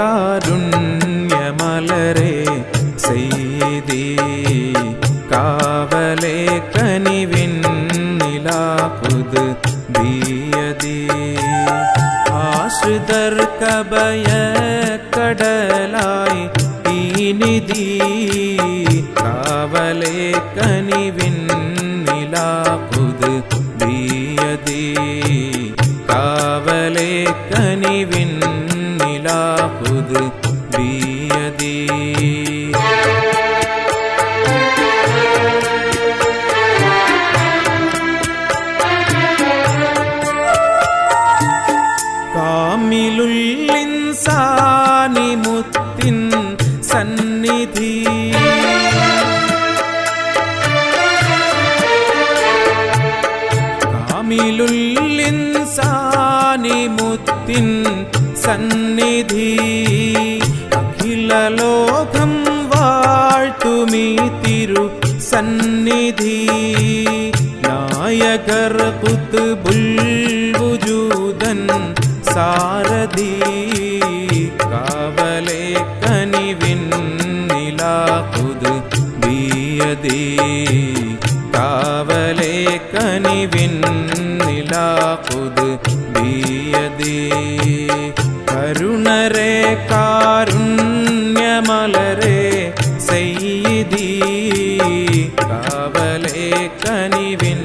കാരുണ്യമലരെ സീതി കാവലെ കനിവിൻ നിലാപുത് ദീയതി. ആശ്രിതർ കബയ കടലായി ഈ നിധി കാവലെ കനിവിൻ നിലാപുത് നിലാപുത് ബിയതി. കാമിലുള്ളിൻസാനി മുത്തിൻ സന്നിധി. കാമിലുള്ളിൻസാനി മുത്തിൻ സന്നിധി അഖില ലോകം വാഴ്ത്തുമീ തിരു സന്നിധി നായകർ കുത്തുബുൽ വുജൂദൻ സാരഥി കാവലെ കനിവിൻ നിലാപുത് ബിയതി കാവലെ കനിവിൻ നിലാപുത് ബിയതി കരുണരെ കാരുണ്യമലരേ സെയ്തി കാവലേ കനിവിൻ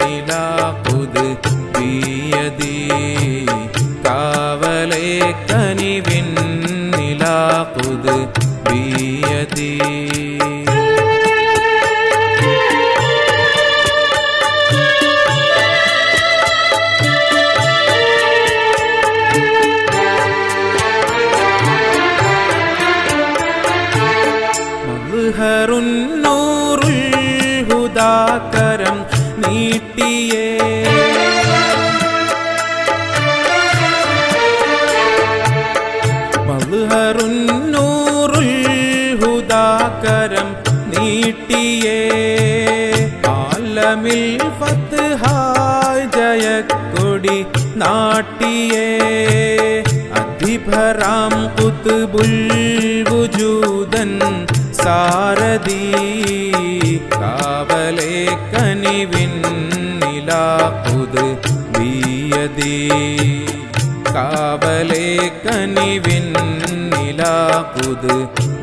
നിലാപുത് ബിയതി കാവലെ കനിവിൻ നിലാപുത് മദ്ഹറുന്നൂറുൽ ഹുദാകരം നീട്ടിയേ. മദ്ഹറുന്നൂറുൽ ഹുദാകരം നീട്ടിയേ. ആലമിൽ ഫത്ഹായ് ജയക്കൊടി നാട്ടിയേ. കുത്തുബുൽ വുജൂദൻ സാരഥി കാവലേ കനിവിൻ നിലാപുത് ബിയതി കാവലെ കനിവിൻ നിലാപുത്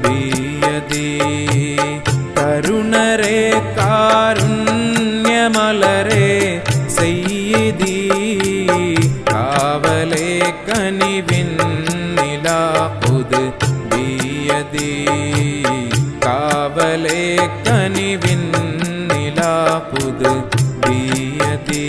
ബിയതി കരുണരെ കാരുണ്യമലരെ സെയ്തി കാവലേ കനിവിൻ ബിയതി കാവലെ കനിവിൻ നിലാപുത് ബിയതി.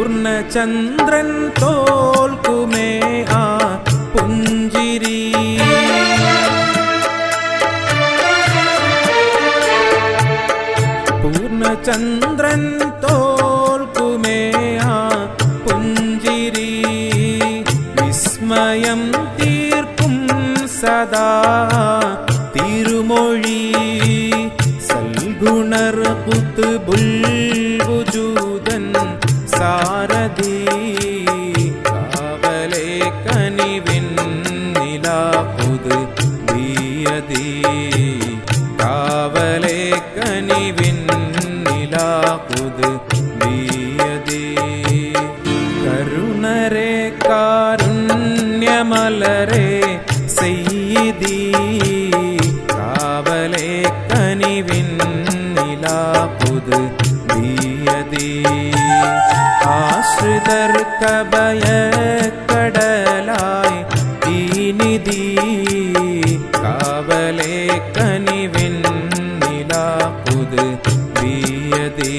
പൂർണചന്ദ്രൻ തോൽക്കുമേ ആ പുഞ്ചിരി പൂർണചന്ദ്രൻ തോൽക്കുമേ ആ പുഞ്ചിരി. വിസ്മയം തീർക്കും സദാ തിരുമൊഴി. സൽഗുണർ പുത്ത് വുജൂദൻ സാരഥി. പൊന്നരെ കാരുണ്യമലരെ സെയ്തി കാവലെ കനിവിൻ നിലാപുത് ദീയതി. ആശ്രിതർക്കഭയ കടലായി തീനിധി കാവലേ കനിവിൻ നിലാപുത് ദീയതി.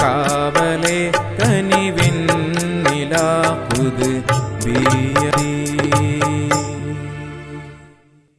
കാവലെ കനി